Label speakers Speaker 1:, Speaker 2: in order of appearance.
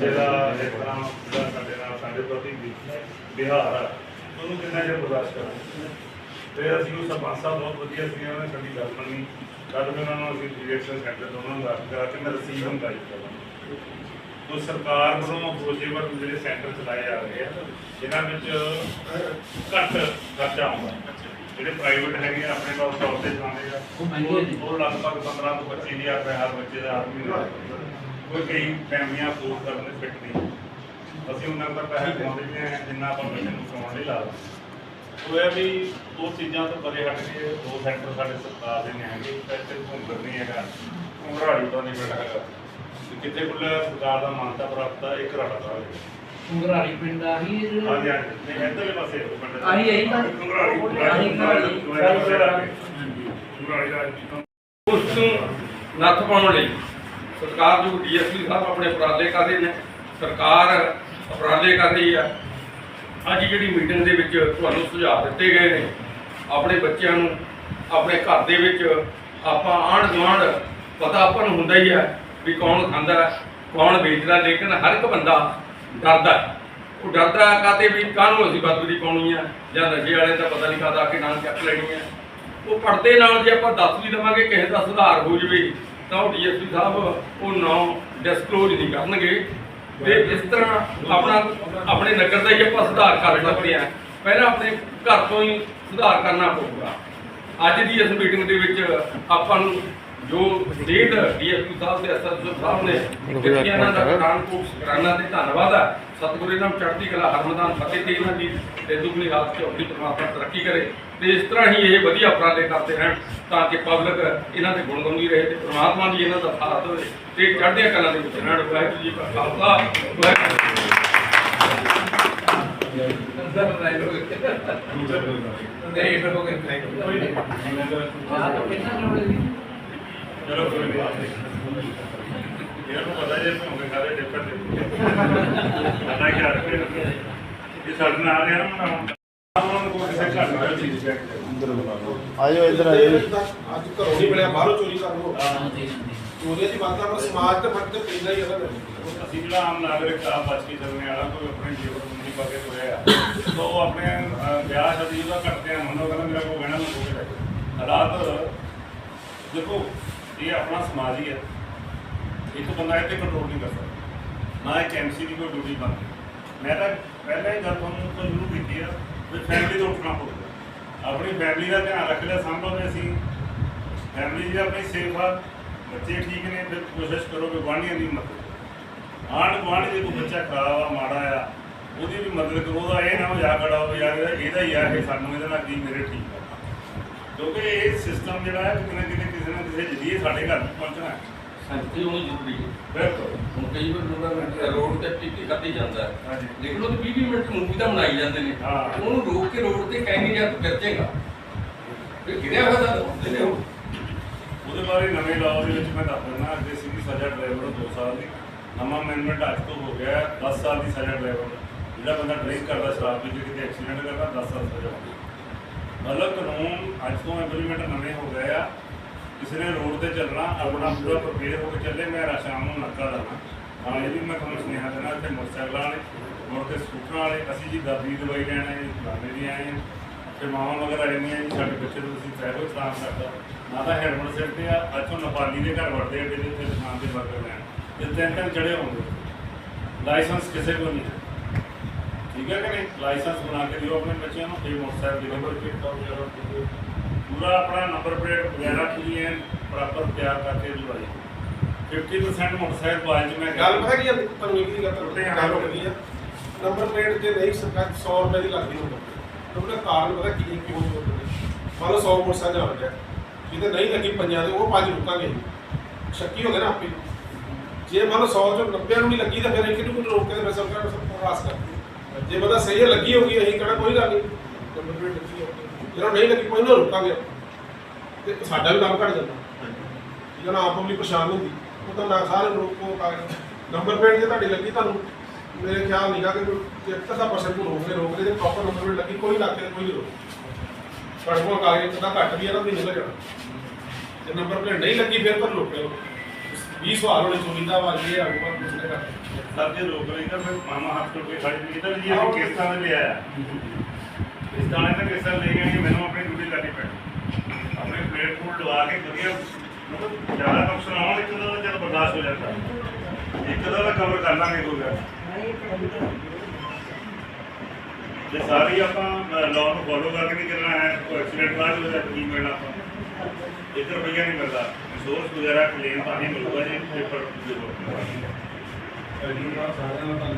Speaker 1: ਜਿਹੜਾ ਇਸ ਤਰ੍ਹਾਂ ਦਾ ਸਾਡੇ ਨਾਲ ਸਾਡੇ ਪ੍ਰਤੀ ਵੀ ਆ ਉਹਨੂੰ ਕਿੰਨਾ ਜਿਹਾ ਬਰਦਾਸ਼ਤ ਕਰਾਂ ਤੇ ਅਸੀਂ ਉਹ ਸਰਪੰਚ ਬਹੁਤ ਵਧੀਆ ਸੀ, ਉਹਨਾਂ ਨੇ ਸਾਡੀ ਗੱਲ ਮੰਨੀ। ਕੱਲ ਵੀ ਉਹਨਾਂ ਨੂੰ ਅਸੀਂ ਡਿਰੈਕਸ਼ਨ ਸੈਂਟਰ ਤੋਂ ਉਹਨਾਂ ਕਰਾ ਕੇ ਮੈਂ ਰਸੀਵ ਹੁੰਦਾ ਜੀ ਤੋ ਸਰਕਾਰ ਵੱਲੋਂ ਪ੍ਰੋਜੈਕਟ ਜਿਹੜੇ ਸੈਂਟਰ ਚਲਾਏ ਜਾ ਰਹੇ ਆ, ਇਹਨਾਂ ਵਿੱਚ ਘੱਟ ਖਰਚਾ ਆਉਂਦਾ। ਜਿਹੜੇ ਪ੍ਰਾਈਵੇਟ ਹੈਗੇ ਆਪਣੇ ਕੋਲ ਸੌ ਤੇ ਚਲਾਉਂਦੇ ਆ, ਉਹ ਲਗਭਗ 15 ਤੋਂ 25 ਰੁਪਏ ਹਰ ਬੱਚੇ ਦਾ ਆਦਮੀ ਦਾ ਕੋਈ ਕਈ ਫੈਮਲੀਆਂ ਅਫੋਰਡ ਕਰਨ ਦੇ ਫਿੱਟ ਨਹੀਂ। ਅਸੀਂ ਉਹਨਾਂ ਦਾ ਪੈਸਾ ਕਮਾਉਂਦੇ ਵੀ ਹਾਂ ਜਿੰਨਾ ਆਪਾਂ ਬੱਚੇ ਨੂੰ ਕਮਾਉਣ ਲਈ ਲਾਦਾ ਉਹ ਇਹ ਵੀ ਉਹ ਚੀਜ਼ਾਂ ਤੋਂ ਪਰੇ ਹਟ ਕੇ ਦੋ ਸੈਂਟਰ ਸਾਡੇ ਸਰਕਾਰ ਦੇ ਨੇ ਹੈਗੇ ਇੱਥੇ ਘੁੰਮਰ ਨਹੀਂ ਹੈਗਾ ਘੁੰਮਰਾੜੀ ਤੋਂ ਨਹੀਂ ਬੇਟਾ ਹੈਗਾ। ਕਿਤੇ ਖੁੱਲਿਆ ਸਰਕਾਰ ਦਾ ਮਾਨਤਾ ਪ੍ਰਾਪਤ ਆ ਇੱਕ ਰਾੜਾ ਹੈ
Speaker 2: ਘੁੰਗਰਾਲੀ ਪਿੰਡ ਦਾ ਹੀ
Speaker 1: ਹਾਂਜੀ ਹਾਂਜੀ। ਨਹੀਂ ਇੱਧਰਲੇ ਪਾਸੇ ਪਿੰਡ ਦਾ।
Speaker 2: ਆਹੀ ਇਹੀ ਤਾਂ-
Speaker 1: ਘੁੰਗਰਾੜੀ
Speaker 2: ਆਹੀ ਘੁੰਗਰਾੜੀ।
Speaker 1: ਘੁੰਗਰਾੜੀ ਦਾ
Speaker 3: ਉਸ ਨੂੰ ਨੱਥ ਪਾਉਣ ਲਈ। ਸਰਕਾਰ ਸਰਕਾਰਯੋਗ ਡੀਐਸਪੀ ਸਾਹਿਬ ਆਪਣੇ ਉਪਰਾਲੇ ਕਰ ਰਹੇ ਨੇ। ਸਰਕਾਰ ਉਪਰਾਲੇ ਕਰ ਰਹੀ ਆ ਅੱਜ ਜਿਹੜੀ ਮੀਟਿੰਗ ਦੇ ਵਿੱਚ ਤੁਹਾਨੂੰ ਸੁਝਾਅ ਦਿੱਤੇ ਗਏ ਨੇ, ਆਪਣੇ ਬੱਚਿਆਂ ਨੂੰ, ਆਪਣੇ ਘਰ ਦੇ ਵਿੱਚ ਆਪਾਂ ਆਂਢ ਗੁਆਂਢ ਪਤਾ ਆਪਾਂ ਨੂੰ ਹੁੰਦਾ ਹੀ ਹੈ ਵੀ ਕੌਣ ਖਾਂਦਾ ਕੌਣ ਵੇਚਦਾ ਲੇਕਿਨ ਹਰ ਇੱਕ ਬੰਦਾ ਡਰਦਾ ਉਹ ਡਰਦਾ ਕਾਤੇ ਵੀ ਕਾਹਨੂੰ ਅਸੀਂ ਬਦਬਦੀ ਪਾਉਣੀ ਆ ਜਾਂ ਨਸ਼ੇ ਵਾਲੇ ਦਾ ਪਤਾ ਨਹੀਂ ਕਾਹਦਾ ਕਿ ਨਾਮ ਚੱਕ ਲੈਣੀ ਆ ਉਹ ਪਰਦੇ ਨਾਲ ਜੇ ਆਪਾਂ ਦੱਸ ਵੀ ਦੇਵਾਂਗੇ, ਕਿਸੇ ਦਾ ਸੁਧਾਰ ਹੋ ਜਵੇ ਤਾਂ ਉਹ ਡੀਐਸਪੀ ਸਾਹਿਬ ਉਹ ਨਾਮ ਡਿਸਕਲੋਜ਼ ਨਹੀਂ ਕਰਨਗੇ। ਤੇ ਇਸ ਤਰ੍ਹਾਂ ਆਪਣਾ ਆਪਣੇ ਨਗਰ ਦਾ ਹੀ ਆਪਾਂ ਸੁਧਾਰ ਕਰ ਸਕਦੇ ਆ ਪਹਿਲਾਂ ਆਪਣੇ ਘਰ ਤੋਂ ਹੀ ਸੁਧਾਰ ਕਰਨਾ ਪਊਗਾ। ਅੱਜ ਦੀ ਇਸ ਮੀਟਿੰਗ ਦੇ ਵਿੱਚ ਆਪਾਂ ਨੂੰ ਜੋ ਸਟੇਟ ਡੀਐਸਪੀ ਸਾਹਿਬ ਤੇ ਐਸਐਸਓ ਸਾਹਿਬ ਨੇ ਦਿੱਤੀਆਂ ਇਹਨਾਂ ਦਾ ਪਠਾਨਕੋਟ ਸ਼ੁਕਰਾਨਾ ਤੇ ਧੰਨਵਾਦ ਹੈ ਸਤਿਗੁਰੂ ਇਹਨਾਂ ਨੂੰ ਚੜ੍ਹਦੀ ਕਲਾ ਹਰਮਦਾਨ ਫਤਿਹ ਤੇ ਇਹਨਾਂ ਦੀ, ਤੇ ਦੁਗਣੀ ਰਾਤ ਚੌਕੀ ਪਰਮਾਤਮਾ ਤਰੱਕੀ ਕਰੇ। ਤੇ ਇਸ ਤਰ੍ਹਾਂ ਹੀ ਇਹ ਵਧੀਆ ਉਪਰਾਲੇ ਕਰਦੇ ਰਹਿਣ, ਤਾਂ ਕਿ ਪਬਲਿਕ ਇਹਨਾਂ ਦੇ ਗੁਣ ਗਾਉਂਦੀ ਰਹੇ ਤੇ ਪਰਮਾਤਮਾ ਦੀ ਇਹਨਾਂ ਦਾ ਸਾਥ ਹੋਵੇ। ਤੇ ਚੜ੍ਹਦੀਆਂ ਕਲਾਂ ਦੇ ਵਿੱਚ ਰਹਿਣ। ਵਾਹਿਗੁਰੂ ਜੀ ਕਾ ਖਾਲਸਾ, ਵਾਹਿਗੁਰੂ ਜੀ
Speaker 2: ਨਹੀਂ ਹੋ ਹੈ
Speaker 1: ਨਹੀਂ ਇਹਨਾਂ ਨੂੰ ਪਤਾ ਜੇ ਭੌਂਕੇ ਸਾਰੇ ਡਿਫਰ ਦੇ ਪਤਾ ਕੀ ਰੱਖੇ ਇਹ ਸਾਡੇ ਨਾਲ ਆ ਰਿਹਾ ਨਾ ਮਨਾਉਣ ਉਹਨਾਂ ਨੂੰ ਕੋਈ ਕਿਸੇ ਘਰ ਨਾਲ ਚੀਜ਼ ਚੈੱਕ
Speaker 4: ਆਜੋ ਇੱਧਰ ਆਜੋ
Speaker 5: ਅੱਜ ਘਰੋਂ ਨਹੀਂ ਮਿਲਿਆ ਬਾਹਰੋਂ ਚੋਰੀ ਕਰ ਲਓ।
Speaker 2: ਹਾਂਜੀ
Speaker 5: ਚੋਰੀਆਂ ਦੀ ਬਾਤ ਆਪਣਾ ਸਮਾਜ ਤੇ ਫ਼ਰਕ ਤੇ ਪੈਂਦਾ ਹੀ ਹੈ ਨਾ।
Speaker 1: ਅਸੀਂ ਜਿਹੜਾ ਆਮ ਨਾਗਰਿਕ ਆ ਬਚ ਕੇ ਚੱਲਣੇ ਵਾਲਾ ਕੋਈ ਆਪਣੀ ਜੀਵਨ ਨੂੰ ਪਾ ਕੇ ਤੁਰਿਆ ਤਾਂ ਉਹ ਆਪਣੇ ਵਿਆਹ ਸ਼ਾਦੀ ਉਹਦਾ ਕਰਦੇ ਆ ਹੁਣ ਉਹ ਕਹਿੰਦਾ ਮੇਰਾ ਕੋਈ ਗਹਿਣਾ ਨਾ ਕੋਈ ਲੈ ਹਾਲਾਤ ਦੇਖੋ ਇਹ ਆਪਣਾ ਸਮਾਜ ਹੀ ਹੈ ਇੱਕ ਬੰਦਾ ਇਹ ਤੇ ਕੰਟਰੋਲ ਨਹੀਂ ਕਰ ਸਕਦਾ। ਨਾ ਇੱਕ ਐਮਸੀ ਦੀ ਕੋਈ ਡਿਊਟੀ ਬਣਦੀ। ਮੈਂ ਤਾਂ ਪਹਿਲਾਂ ਹੀ ਗੱਲ ਤੁਹਾਨੂੰ ਤੋਂ ਸ਼ੁਰੂ ਕੀਤੀ ਆ ਵੀ ਫੈਮਿਲੀ ਤੋਂ ਉੱਠਣਾ ਪਊਗਾ। ਆਪਣੀ ਫੈਮਿਲੀ ਦਾ ਧਿਆਨ ਰੱਖ ਲਿਆ ਸੰਭਵ ਅਸੀਂ। ਫੈਮਿਲੀ ਜੀ ਆਪਣੀ ਸੇਫ ਆ। ਬੱਚੇ ਠੀਕ ਨੇ, ਫਿਰ ਕੋਸ਼ਿਸ਼ ਕਰੋ ਕਿ ਗੁਆਂਢੀਆਂ ਦੀ ਮਦਦ ਆਂਢ ਗੁਆਂਢ ਜੇ ਕੋਈ ਬੱਚਾ ਖਰਾਬ ਆ, ਮਾੜਾ ਆ, ਉਹਦੀ ਵੀ ਮਦਦ ਕਰੋ, ਉਹਦਾ ਇਹ ਨਾ ਮਜ਼ਾਕ ਉਡਾਓ ਯਾਰ ਇਹਦਾ ਹੀ ਆ ਇਹ, ਸਾਨੂੰ ਇਹਦੇ ਨਾਲ ਕੀ ਮੇਰੇ ਠੀਕ ਆ। ਕਿਉਂਕਿ ਇਹ ਸਿਸਟਮ ਜਿਹੜਾ ਹੈ, ਕਿਤੇ ਨਾ ਕਿਤੇ ਕਿਸੇ ਨਾ ਕਿਸੇ ਜਰੀਏ ਸਾਡੇ ਘਰ ਪਹੁੰਚਣਾ ਹੈ।
Speaker 3: ਸੰਗਤੀ ਹੋਣੀ ਜ਼ਰੂਰੀ ਹੈ।
Speaker 1: ਬਿਲਕੁਲ।
Speaker 3: ਹੁਣ ਕਈ ਵਾਰ ਲੋਕਾਂ ਰੋਡ ਤੇ ਟਿੱਕੀ ਖਾਧੀ ਜਾਂਦਾ ਹੈ।
Speaker 1: ਹਾਂਜੀ।
Speaker 3: ਲੇਕਿਨ ਉਹ 20 20 ਮਿੰਟ ਮੂਵੀ ਤਾਂ ਬਣਾਈ ਜਾਂਦੇ ਨੇ। ਉਹਨੂੰ ਰੋਕ ਕੇ ਰੋਡ ਤੇ ਕਹਿੰਗੇ ਜਾਂ ਤੂੰ ਗਿਰ ਜਾਏਗਾ ਫਿਰ ਗਿਰਿਆ ਹੋਇਆ ਤਾਂ ਉੱਤੇ ਨੇ ਉਹ
Speaker 1: ਉਹਦੇ ਬਾਰੇ ਨਵੇਂ ਲਾਅ ਦੇ ਵਿੱਚ ਮੈਂ ਦੱਸ ਦਿੰਦਾ ਅੱਗੇ ਸੀਗੀ ਸਜ਼ਾ ਡਰਾਈਵਰ ਨੂੰ 2 ਸਾਲ ਦੀ ਨਵਾਂ ਅਮੈਂਡਮੈਂਟ ਅੱਜ ਤੋਂ ਹੋ ਗਿਆ ਹੈ 10 ਸਾਲ ਦੀ ਸਜ਼ਾ ਡਰਾਈਵਰ ਨੂੰ। ਜਿਹੜਾ ਬੰਦਾ ਡਰਿੰਕ ਕਰਦਾ ਸ਼ਰਾਬ ਪੀ ਕੇ ਕਿਤੇ ਐਕਸੀਡੈਂਟ ਕਰਦਾ 10 ਸਾਲ ਸਜ਼ਾ ਹੁੰਦੀ। ਮਤਲਬ ਕਾਨੂੰਨ ਅੱਜ ਤੋਂ ਇੰਪਲੀਮੈਂਟ ਨਵੇਂ ਹੋ ਗਏ ਆ। ਕਿਸੇ ਨੇ ਰੋਡ ਤੇ ਚੱਲਣਾ, ਆਪਣਾ ਪੂਰਾ ਪ੍ਰਪੇਅਰ ਹੋ ਕੇ ਚੱਲੇ, ਮੈਂ ਸ਼ਾਮ ਨੂੰ ਨਾਕਾ ਲਾਣਾ ਹਾਂ, ਇਹ ਵੀ ਮੈਂ ਤੁਹਾਨੂੰ ਸੁਨੇਹਾ ਦੇਣਾ, ਇੱਥੇ ਮੋਟਰਸਾਈਕਲਾਂ ਵਾਲੇ, ਮੁੜ ਕੇ ਸਕੂਟਰਾਂ ਵਾਲੇ, ਅਸੀਂ ਜੀ ਦਰਦੀ ਦਵਾਈ ਲੈਣ ਹੈ ਫਲਾਣੇ ਦੀ ਆਏ ਹਾਂ ਫਿਰ ਮਾਵਾਂ ਮਗਰ ਆ ਜਾਂਦੀਆਂ ਜੀ ਸਾਡੇ ਬੱਚੇ ਨੂੰ ਤੁਸੀਂ ਟ੍ਰੈਵਲ ਚਲਾਨ ਕਰਦਾ। ਨਾ ਤਾਂ ਹੈਲਮਟ ਸਿਰ ਤੇ ਆ ਅੱਛੋਂ ਨੇਪਾਲੀ ਦੇ ਘਰ ਵੜਦੇ ਅੱਡੇ ਦੇ ਉੱਤੇ ਦੁਕਾਨ ਤੇ ਬਰਗਰ ਲੈਣ ਇਹ ਤਿੰਨ ਤਿੰਨ ਚੜੇ ਹੋਣਗੇ। ਲਾਇਸੈਂਸ ਕਿਸੇ ਕੋਲ ਨਹੀਂ। ਹੈ ਠੀਕ ਹੈ ਕਿ ਨਹੀਂ? ਲਾਇਸੈਂਸ ਬਣਾ ਕੇ ਦਿਓ ਆਪਣੇ ਬੱਚਿਆਂ ਨੂੰ ਫਿਰ ਮੋਟਰਸਾਈਕਲ ਦੇ ਨੰਬਰ ਪਲੇਟ ਦਾ ਵਗੈਰਾ ਪੂਰਾ ਆਪਣਾ ਨੰਬਰ ਪਲੇਟ ਵਗੈਰਾ ਪੂਰੀ ਐਨ ਪ੍ਰੋਪਰ ਤਿਆਰ ਕਰਕੇ ਦਿਵਾਈ 50% ਮੋਟਰਸਾਈਕਲ ਬਾਅਦ ਚ ਮੈਂ।
Speaker 5: ਗੱਲ ਪਤਾ ਕੀ ਹੈ ਤੁਹਾਨੂੰ ਇੱਕ ਦੀ ਗੱਲ ਤੁਹਾਨੂੰ ਗੱਲ ਹੋ ਆ ਨੰਬਰ ਪਲੇਟ ਤੇ ਨਹੀਂ ਸਰਕਾਰ 100 ਰੁਪਏ ਦੀ ਲੱਗਦੀ ਪਲੇਟ ਉਹਦਾ ਕਾਰਨ ਪਤਾ ਕੀ ਹੈ ਕਿਉਂ ਨਹੀਂ ਹੁੰਦੇ? ਮੰਨ ਲਓ 100 ਮੋਟਰਸਾਈਕਲ ਆ ਗਿਆ ਜਿਹਦੇ ਨਹੀਂ ਲੱਗੀ ਪੰਜਾਂ ਦੇ ਉਹ ਪੰਜ ਰੁਕਾਂਗੇ ਸ਼ੱਕੀ ਹੋ ਗਿਆ ਨਾ ਆਪੇ। ਜੇ ਮੰਨ ਲਓ 100 ਚੋਂ 90 ਨੂੰ ਨਹੀਂ ਲੱਗੀ ਤਾਂ ਫਿਰ ਇੱਕ ਨੂੰ ਰੋਕ ਕੇ ਮੈਂ ਸਰਕਾਰ ਨੂੰ ਸਭ ਪਾਸ ਕਰ ਜੇ ਬੰਦਾ ਸਹੀ ਹੈ ਲੱਗੀ ਹੋਗੀ ਅਸੀਂ ਕਿਹੜਾ ਕੋਈ ਗੱਲ ਨਹੀਂ। ਨੰਬਰ ਪਲੇਟ ਲੱਗੀ ਹੋਊਗੀ। ਜਿਹੜਾ ਨਹੀਂ ਲੱਗੀ ਕੋਈ ਨਾ ਰੋਕਾਂਗੇ ਤੇ ਸਾਡਾ ਵੀ ਕੰਮ ਘਟ ਜਾਂਦਾ। ਠੀਕ ਹੈ ਨਾ ਆਪ ਵੀ ਪਰੇਸ਼ਾਨ ਹੁੰਦੀ ਉਹ ਤਾਂ ਨਾ ਸਾਰੇ ਰੋਕੋ ਕਾਗਜ਼ ਨੰਬਰ ਪਲੇਟ ਜੇ ਤੁਹਾਡੀ ਲੱਗੀ ਤੁਹਾਨੂੰ ਮੇਰੇ ਖਿਆਲ ਨਿਕਾ ਕਿ ਕੋਈ ਇੱਕ ਤਾਂ ਪਰਸੈਂਟ ਨੂੰ ਰੋਕਦੇ ਰੋਕਦੇ ਜੇ ਪ੍ਰੋਪਰ ਨੰਬਰ ਪਲੇਟ ਲੱਗੀ ਕੋਈ ਲੱਗੇ ਤੇ ਕੋਈ ਨਹੀਂ ਰੋਕ ਤੁਹਾਡੇ ਕੋਲ ਕਾਗਜ਼ ਤਾਂ ਘੱਟ ਵੀ ਹੈ ਨਾ ਵੀ ਨਿਕਲ ਜਾਣਾ। ਜੇ ਨੰਬਰ ਪਲੇਟ ਨਹੀਂ ਲੱਗੀ ਫਿਰ ਤਾਂ ਰੋਕਿਓ 20 ਸਵਾਲ ਹੋਣੇ ਚੋਰੀਦਾ ਵਾ ਇਹ ਆਗੂਆ ਕੁਛ ਨਾ ਕਰ
Speaker 1: ਸਰ ਜੇ ਰੋਕ ਲਈ ਤਾਂ ਫਿਰ ਮਾਮਾ ਹੱਥ ਟੁੱਟ ਕੇ ਖੜੀ ਨਹੀਂ ਜੀ ਅਸੀਂ ਕਿਸ਼ਤਾਂ ਤੇ ਲਿਆ ਆ ਕਿਸ਼ਤਾਂ ਨੇ ਤਾਂ ਕਿਸ਼ਤਾਂ ਲਈ ਗਏ ਮੈਨੂੰ ਆਪਣੀ ਡਿਊਟੀ ਕਰਨੀ ਪੈਣੀ। ਆਪਣੇ ਪਲੇਟ ਫੂਡ ਲਵਾ ਕੇ ਵਧੀਆ, ਮਤਲਬ ਜ਼ਿਆਦਾ ਨੁਕਸਾਨ ਆਉਣ ਇੱਕ ਦਾ ਤਾਂ ਚਲ ਬਰਦਾਸ਼ਤ ਹੋ ਜਾਂਦਾ। ਇੱਕ ਦਾ ਤਾਂ ਕਵਰ ਕਰ ਲਾਂਗੇ ਕੋਈ ਗੱਲ ਜੇ ਸਾਰੀ ਆਪਾਂ ਲਾਅ ਨੂੰ ਫੋਲੋ ਕਰਕੇ ਨਹੀਂ ਚੱਲਣਾ ਹੈ, ਕੋਈ ਐਕਸੀਡੈਂਟ ਬਾਅਦ ਹੋ ਜਾਏ ਕੀ ਮਿਲਣਾ ਆਪਾਂ? ਇੱਕ ਰੁਪਈਆ ਨਹੀਂ ਮਿਲਦਾ। ਰਿਸੋਰਸ ਵਗੈਰਾ ਕਲੇਮ ਤਾਂ ਨਹੀਂ ਮਿਲੂਗਾ ਜੀ ਪੇਪਰ ਦੇ ਵਰਕ
Speaker 5: ਸਾਰਿਆਂ ਦਾ ਧੰਨਵਾਦ।